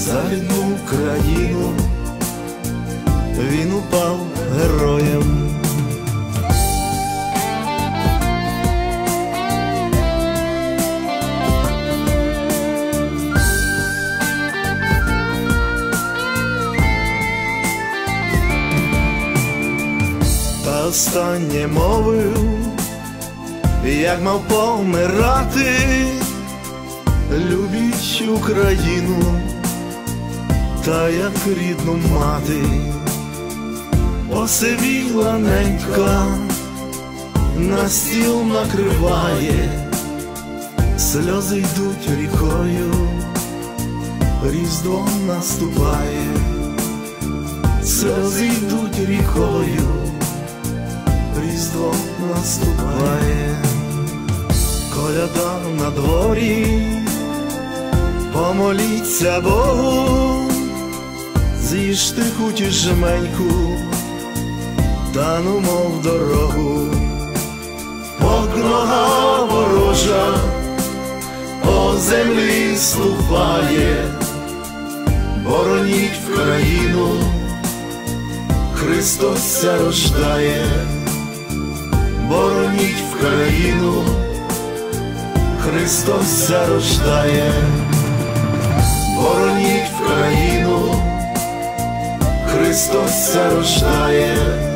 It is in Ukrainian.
за рідну країну, він упав героєм. Та останнє мовив, як мав помирати. Любіть Україну, та як рідну мати, посивіла ненька, на стіл накриває, сльози йдуть рікою, різдво наступає, сльози йдуть рікою, різдво наступає, коляда на дворі помоліться Богу, з'їжте хоч жменьку, та ну мов дорогу, нога ворожа, по землі ступає, бороніть в країну, Христос рождає, бороніть в країну, Христос рождає бороніть в країну, Христос рождає.